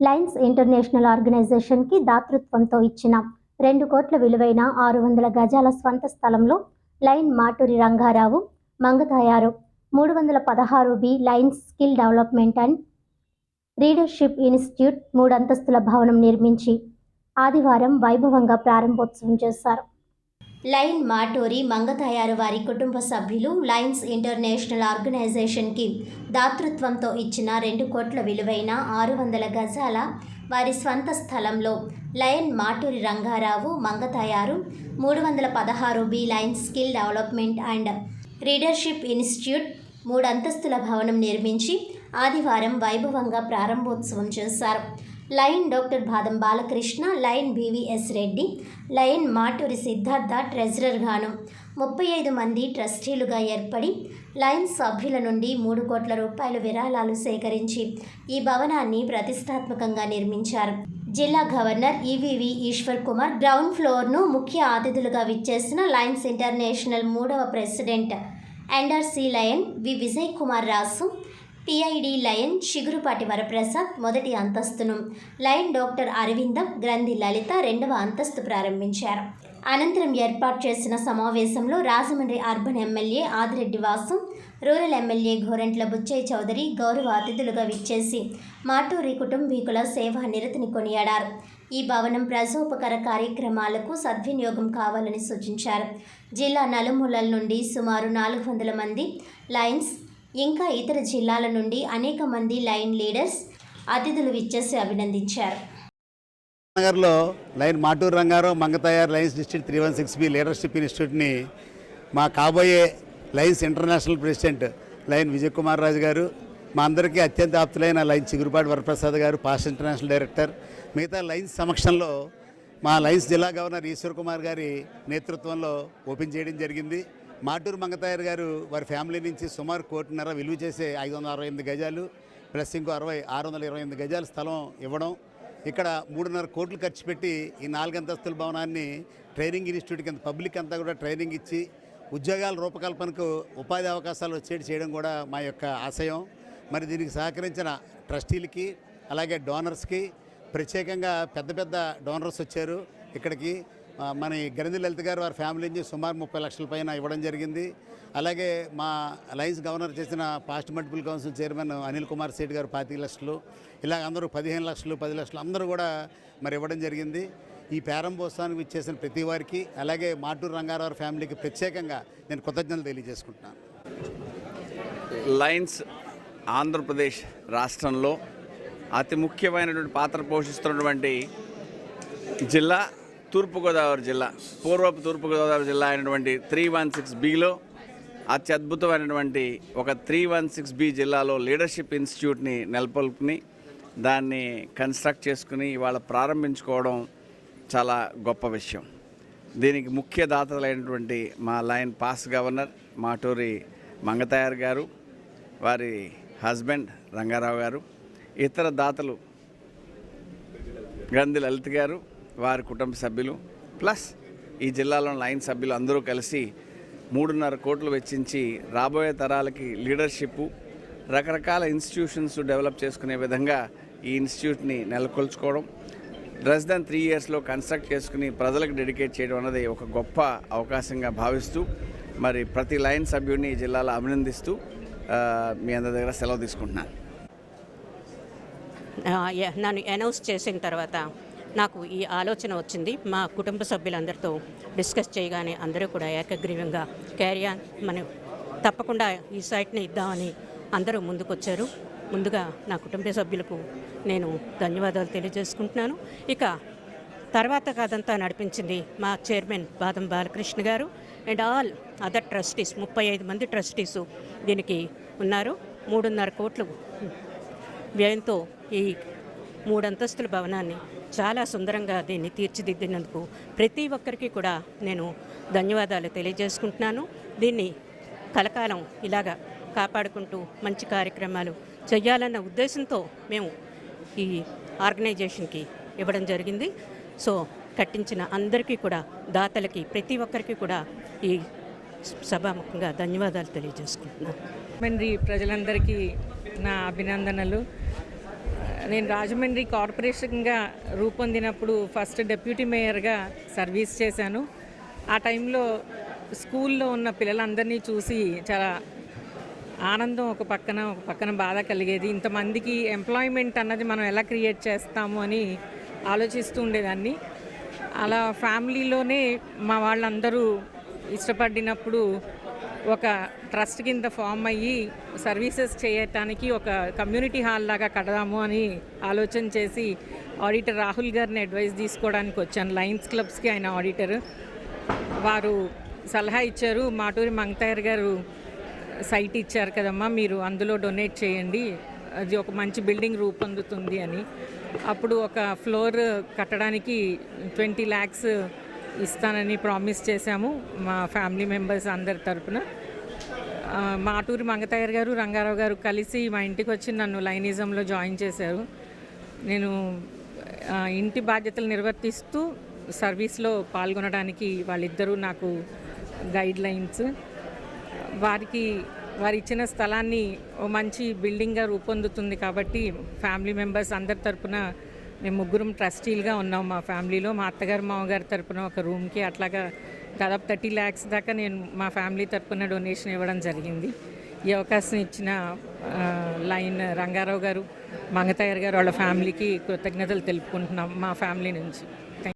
Lions international ఆర్గనైజేషన్కి దాతృత్వంతో ఇచ్చిన రెండు కోట్ల విలువైన ఆరు వందల గజాల స్వంత స్థలంలో లైన్ మాటూరి రంగారావు మంగతాయారు. మూడు వందల పదహారు B Lions skill development and leadership institute మూడంతస్తుల భవనం నిర్మించి ఆదివారం వైభవంగా ప్రారంభోత్సవం చేశారు. లైన్ మాటూరి మంగతయారు వారి కుటుంబ సభ్యులు లైన్స్ ఇంటర్నేషనల్ ఆర్గనైజేషన్కి దాతృత్వంతో ఇచ్చిన రెండు కోట్ల విలువైన ఆరు వందల గజాల వారి స్వంత స్థలంలో లయన్ మాటూరి రంగారావు మంగతయారు మూడు వందల పదహారు B Lion skill development and leadership institute మూడు అంతస్తుల భవనం నిర్మించి ఆదివారం వైభవంగా ప్రారంభోత్సవం చేశారు. Lion doctor Badam Balakrishna Lion B V S Reddy Lion Maturi Siddhartha ట్రెజరర్గాను ముప్పై ఐదు మంది ట్రస్టీలుగా ఏర్పడి లైన్ సభ్యుల నుండి మూడు కోట్ల రూపాయల విరాళాలు సేకరించి ఈ భవనాన్ని ప్రతిష్టాత్మకంగా నిర్మించారు. జిల్లా governor E V V Eshwar Kumar ground ఫ్లోర్ను ముఖ్య అతిథులుగా విచ్చేసిన లయన్స్ ఇంటర్నేషనల్ మూడవ ప్రెసిడెంట్ అండర్ C Lion V Vijay Kumar Raju P I D Lion Chigurupati Varaprasad మొదటి అంతస్తును. లయన్ డాక్టర్ అరవిందం గ్రంథి లలిత రెండవ అంతస్తు ప్రారంభించారు. అనంతరం ఏర్పాటు చేసిన సమావేశంలో Rajahmundry urban MLA Adireddy Vasu rural MLA Gorantla Butchaiah Chowdary గౌరవ అతిథులుగా విచ్చేసి మాటూరి కుటుంబీకుల సేవా నిరతిని కొనియాడారు. ఈ భవనం ప్రజోపకర కార్యక్రమాలకు సద్వినియోగం కావాలని సూచించారు. జిల్లా నలుమూలల నుండి సుమారు నాలుగు వందల మంది లయన్స్ ఇంకా ఇతర జిల్లాల నుండి అనేక మంది లైన్ లీడర్స్ అతిథులు విచ్చేసి అభినందించారు. నగర్లో Lion Maturu Rangarao Mangatayaru Lions district three one six B leadership ఇన్స్టిట్యూట్ని మా కాబోయే Lions international president Lion Vijay Kumar Raju గారు మా అందరికీ అత్యంత ఆప్తులైన లైన్ చిగురుపాటి వరప్రసాద్ గారు పాస్ట్ ఇంటర్నేషనల్ డైరెక్టర్ మిగతా లైన్స్ సమక్షంలో మా లైన్స్ జిల్లా గవర్నర్ ఈశ్వర్ కుమార్ గారి నేతృత్వంలో ఓపెన్ చేయడం జరిగింది. మాటూరు మంగతాయర్ గారు వారి ఫ్యామిలీ నుంచి సుమారు కోటిన్నర విలువ చేసే ఐదు వందల అరవై ఎనిమిది గజాలు ప్లస్ ఇంకో అరవై ఆరు వందల ఇరవై ఎనిమిది గజాల స్థలం ఇవ్వడం. ఇక్కడ మూడున్నర కోట్లు ఖర్చు పెట్టి ఈ నాలుగంతస్తుల భవనాన్ని ట్రైనింగ్ ఇన్స్టిట్యూట్ కింద పబ్లిక్ అంతా కూడా ట్రైనింగ్ ఇచ్చి ఉద్యోగాల రూపకల్పనకు ఉపాధి అవకాశాలు వచ్చేటి చేయడం కూడా మా యొక్క ఆశయం. మరి దీనికి సహకరించిన ట్రస్టీలకి అలాగే డోనర్స్కి ప్రత్యేకంగా పెద్ద పెద్ద డోనర్స్ వచ్చారు. ఇక్కడికి మన ఈ లలిత్ గారు వారి ఫ్యామిలీ నుంచి సుమారు ముప్పై లక్షల పైన ఇవ్వడం జరిగింది. అలాగే మా లైన్స్ గవర్నర్ చేసిన past multiple council chairman Anil Kumar Seth గారు పాతిక లక్షలు ఇలా అందరూ పదిహేను లక్షలు పది లక్షలు అందరూ కూడా మరి ఇవ్వడం జరిగింది. ఈ ప్రారంభోత్సవానికి ఇచ్చేసిన ప్రతి వారికి అలాగే మాటూరు రంగారావు ఫ్యామిలీకి ప్రత్యేకంగా నేను కృతజ్ఞతలు తెలియజేసుకుంటున్నాను. లయన్స్ ఆంధ్రప్రదేశ్ రాష్ట్రంలో అతి ముఖ్యమైనటువంటి పాత్ర పోషిస్తున్నటువంటి జిల్లా తూర్పుగోదావరి జిల్లా పూర్వపు తూర్పుగోదావరి జిల్లా అయినటువంటి త్రీ వన్ సిక్స్ బిలో అత్యద్భుతమైనటువంటి ఒక త్రీ వన్ సిక్స్ బి జిల్లాలో లీడర్షిప్ ఇన్స్టిట్యూట్ని నెలకొల్పుని దాన్ని కన్స్ట్రక్ట్ చేసుకుని ఇవాళ ప్రారంభించుకోవడం చాలా గొప్ప విషయం. దీనికి ముఖ్య దాతలైనటువంటి మా Lion past governor Maturi Mangatayar గారు వారి హస్బెండ్ రంగారావు గారు ఇతర దాతలు గంధి లలిత్ గారు వారి కుటుంబ సభ్యులు ప్లస్ ఈ జిల్లాలో లైన్ సభ్యులు అందరూ కలిసి మూడున్నర కోట్లు వెచ్చించి రాబోయే తరాలకి లీడర్షిప్ రకరకాల ఇన్స్టిట్యూషన్స్ డెవలప్ చేసుకునే విధంగా ఈ ఇన్స్టిట్యూట్ని నెలకొల్చుకోవడం లెస్ దాన్ త్రీ ఇయర్స్లో కన్స్ట్రక్ట్ చేసుకుని ప్రజలకు డెడికేట్ చేయడం అన్నది ఒక గొప్ప అవకాశంగా భావిస్తూ మరి ప్రతి లైన్ సభ్యుడిని ఈ జిల్లాలో అభినందిస్తూ మీ అందరి దగ్గర సెలవు తీసుకుంటున్నాను. యా- నన్ను అనౌన్స్ చేసిన తర్వాత నాకు ఈ ఆలోచన వచ్చింది. మా కుటుంబ సభ్యులందరితో డిస్కస్ చేయగానే అందరూ కూడా ఏకగ్రీవంగా క్యారియాన్ మనం తప్పకుండా ఈ సైట్ని ఇద్దామని అందరూ ముందుకొచ్చారు. ముందుగా నా కుటుంబ సభ్యులకు నేను ధన్యవాదాలు తెలియజేసుకుంటున్నాను. ఇక తర్వాత కాదంతా నడిపించింది మా చైర్మన్ బాదం బాలకృష్ణ గారు. అండ్ ఆల్ అదర్ ట్రస్టీస్ ముప్పై ఐదు మంది ట్రస్టీసు దీనికి ఉన్నారు. మూడున్నర కోట్లు వ్యయంతో ఈ మూడంతస్తుల భవనాన్ని చాలా సుందరంగా దీన్ని తీర్చిదిద్దినందుకు ప్రతి ఒక్కరికి కూడా నేను ధన్యవాదాలు తెలియజేసుకుంటున్నాను. దీన్ని కలకాలం ఇలాగా కాపాడుకుంటూ మంచి కార్యక్రమాలు చేయాలన్న ఉద్దేశంతో మేము ఈ ఆర్గనైజేషన్కి ఇవ్వడం జరిగింది. సో కట్టించిన అందరికీ కూడా దాతలకి ప్రతి ఒక్కరికి కూడా ఈ సభాముఖంగా ధన్యవాదాలు తెలియజేసుకుంటున్నాను. మంది ప్రజలందరికీ నా అభినందనలు. నేను రాజమండ్రి కార్పొరేషన్గా రూపొందినప్పుడు ఫస్ట్ డెప్యూటీ మేయర్గా సర్వీస్ చేశాను. ఆ టైంలో స్కూల్లో ఉన్న పిల్లలందరినీ చూసి చాలా ఆనందం ఒక పక్కన ఒక పక్కన బాధ కలిగేది. ఇంతమందికి ఎంప్లాయ్మెంట్ అన్నది మనం ఎలా క్రియేట్ చేస్తాము అని ఆలోచిస్తూ ఉండేదాన్ని. అలా ఫ్యామిలీలోనే మా వాళ్ళందరూ ఇష్టపడినప్పుడు ఒక ట్రస్ట్ కింద ఫామ్ అయ్యి సర్వీసెస్ చేయటానికి ఒక కమ్యూనిటీ హాల్ లాగా కడదాము అని ఆలోచన చేసి ఆడిటర్ రాహుల్ గారిని అడ్వైస్ తీసుకోవడానికి వచ్చాను. లయన్స్ క్లబ్స్కి ఆయన ఆడిటర్. వారు సలహా ఇచ్చారు. మాటూరి మంగతాయర్ గారు సైట్ ఇచ్చారు కదమ్మా మీరు అందులో డొనేట్ చేయండి. అది ఒక మంచి బిల్డింగ్ రూపొందుతుంది అని. అప్పుడు ఒక ఫ్లోర్ కట్టడానికి ట్వంటీ ల్యాక్స్ ఇస్తానని ప్రామిస్ చేశాము మా ఫ్యామిలీ మెంబర్స్ అందరి తరపున. మాటూరి మంగతయ్యర్ గారు రంగారావు గారు కలిసి మా ఇంటికి వచ్చి నన్ను లైనిజంలో జాయిన్ చేశారు. నేను ఇంటి బాధ్యతలు నిర్వర్తిస్తూ సర్వీస్లో పాల్గొనడానికి వాళ్ళిద్దరూ నాకు గైడ్ లైన్స్. వారికి వారు ఇచ్చిన స్థలాన్ని ఓ మంచి బిల్డింగ్గా రూపొందుతుంది కాబట్టి ఫ్యామిలీ మెంబర్స్ అందరి తరపున మేము ముగ్గురం ట్రస్టీలుగా ఉన్నాం మా ఫ్యామిలీలో. మా అత్తగారు మామగారు తరపున ఒక రూమ్కి అట్లాగా దాదాపు థర్టీ ల్యాక్స్ దాకా నేను మా ఫ్యామిలీ తరపున డొనేషన్ ఇవ్వడం జరిగింది. ఈ అవకాశం ఇచ్చిన లైన్ రంగారావు గారు మంగతయ్యర్ గారు వాళ్ళ ఫ్యామిలీకి కృతజ్ఞతలు తెలుపుకుంటున్నాం మా ఫ్యామిలీ నుంచి.